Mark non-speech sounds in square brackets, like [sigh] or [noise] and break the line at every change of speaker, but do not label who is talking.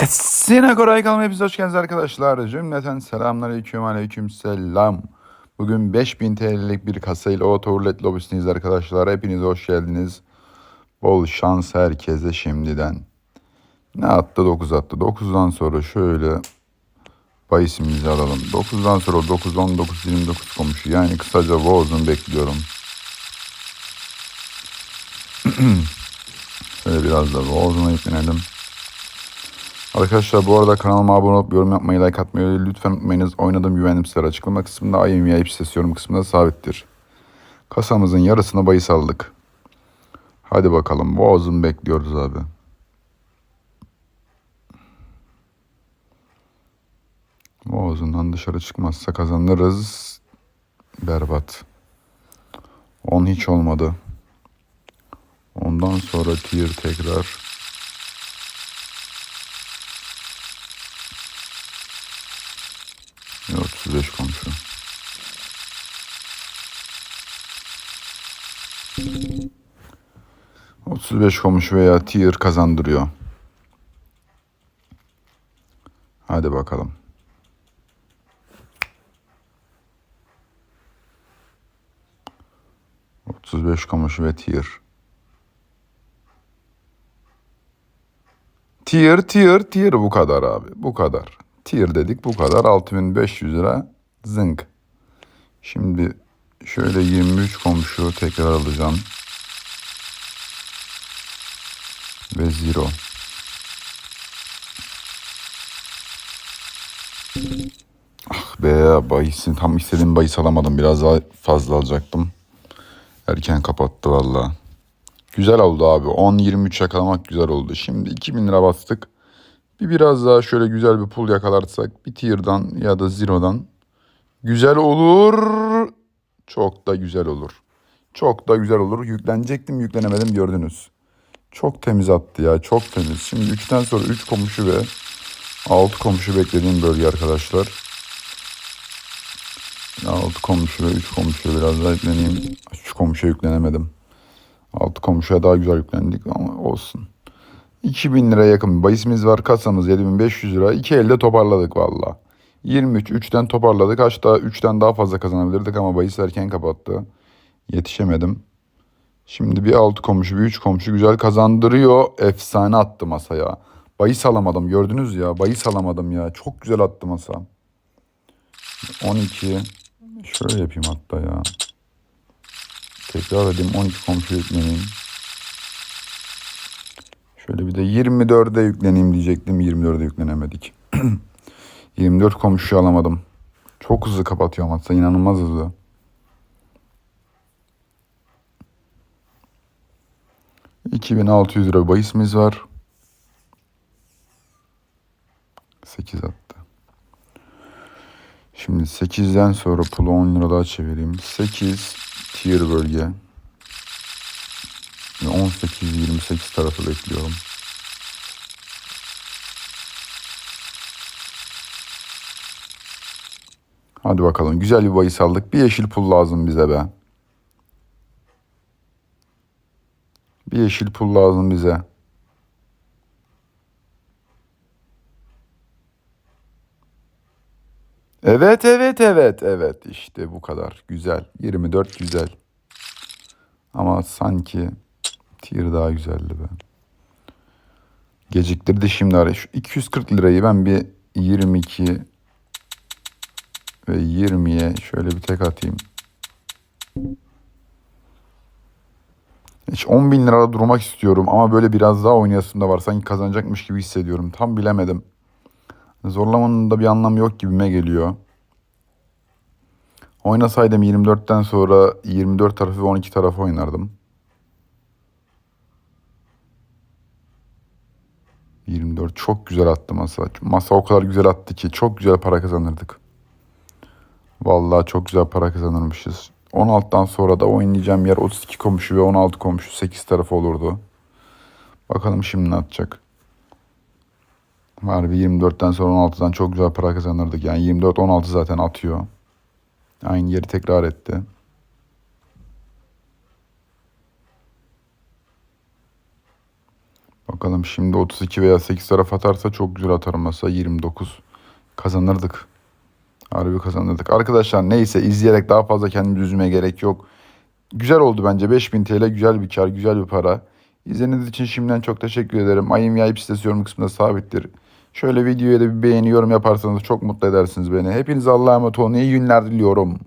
Kasine Koray kalma hepiniz hoş geldiniz arkadaşlar. Cümleten selamünaleyküm aleyküm selam. Bugün 5000 TL'lik bir kasayla Auto Roulette lobisindeyiz arkadaşlar. Hepiniz hoş geldiniz. Bol şans herkese şimdiden. Ne attı 9 attı. 9'dan sonra şöyle bahisimizi alalım. 9'dan sonra 9, 19, 29 komşu. Yani kısaca Voz'un bekliyorum. [clears throat] şöyle biraz da Voz'una yüklenelim. Arkadaşlar bu arada kanalıma abone olup yorum yapmayı, like atmayı lütfen unutmayınız. Oynadığım güvendim sizlere açıklama kısmında IMVIP ses yorum kısmında sabittir. Kasamızın yarısını bahis aldık. Hadi bakalım boğazını bekliyoruz abi. Boğazından dışarı çıkmazsa kazanırız. Berbat. 10 hiç olmadı. Ondan sonra tier tekrar. Ya 35 komşu. Otuz beş komşu veya tier kazandırıyor. Hadi bakalım. Otuz beş komşu ve tier. Tier, tier, tier bu kadar abi. Bu kadar. Tier dedik bu kadar. 6500 lira zınk. Şimdi şöyle 23 komşu tekrar alacağım. Ve zero. Ah be bahisin tam istediğim bahis alamadım. Biraz daha fazla alacaktım. Erken kapattı valla. Güzel oldu abi. 10-23 yakalamak güzel oldu. Şimdi 2000 lira bastık. Bir biraz daha şöyle güzel bir pul yakalarsak bir tier'dan ya da zero'dan güzel olur. Çok da güzel olur. Çok da güzel olur. Yüklenecektim yüklenemedim gördünüz. Çok temiz attı ya çok temiz. Şimdi 3'ten sonra 3 komşu ve 6 komşu beklediğim bölge arkadaşlar. 6 komşu ve 3 komşuya biraz daha yükleneyim. 3 komşuya yüklenemedim. 6 komşuya daha güzel yüklendik ama olsun. 2000 liraya yakın bir bahisimiz var. Kasamız 7500 lira. İki elde toparladık valla. 23, 3'ten toparladık. Hatta 3'ten daha fazla kazanabilirdik ama bahis erken kapattı. Yetişemedim. Şimdi bir 6 komşu, bir 3 komşu güzel kazandırıyor. Efsane attı masaya. Bahis alamadım gördünüz ya. Bahis alamadım ya. Çok güzel attı masa. 12. Şöyle yapayım hatta ya. Tekrar edeyim 12 komşu yükleneyim. Şöyle bir de 24'e yükleneyim diyecektim. 24'e yüklenemedik. [clears throat] 24 komşu alamadım. Çok hızlı kapatıyor hatta inanılmaz hızlı. ...2600 lira bahisimiz var. 8 attı. Şimdi 8'den sonra pulu 10 lira daha çevireyim. 8 tier bölge. Ve 18-28 tarafı bekliyorum. Hadi bakalım. Güzel bir bahis aldık. Bir yeşil pul lazım bize be. Bir yeşil pul lazım bize. Evet evet evet evet işte bu kadar güzel 24 güzel ama sanki tier daha güzeldi be. Geciktirdi şimdi araya. Şu 240 lirayı ben bir 22 ve 20'ye şöyle bir tek atayım. Hiç 10 bin lirada durmak istiyorum ama böyle biraz daha oynayasım da var. Sanki kazanacakmış gibi hissediyorum. Tam bilemedim. Zorlamanın da bir anlamı yok gibime geliyor. Oynasaydım 24'ten sonra 24 tarafı ve 12 tarafı oynardım. 24 çok güzel attı masa. Masa o kadar güzel attı ki çok güzel para kazanırdık. Vallahi çok güzel para kazanırmışız. 16'dan sonra da oynayacağım yer 32 komşu ve 16 komşu 8 tarafı olurdu. Bakalım şimdi ne atacak. Harbi 24'ten sonra 16'dan çok güzel para kazanırdık. Yani 24-16 zaten atıyor. Aynı yeri tekrar etti. Bakalım şimdi 32 veya 8 taraf atarsa çok güzel atarım mesela 29. Kazanırdık. Harbi kazanırdık. Arkadaşlar neyse izleyerek daha fazla kendimizi üzmeye gerek yok. Güzel oldu bence. 5000 TL güzel bir kar, güzel bir para. İzlediğiniz için şimdiden çok teşekkür ederim. Ayım Yayıp sitesi yorum kısmında sabittir. Şöyle videoya da bir beğeni yorum yaparsanız çok mutlu edersiniz beni. Hepinize Allah'a emanet olun. İyi günler diliyorum.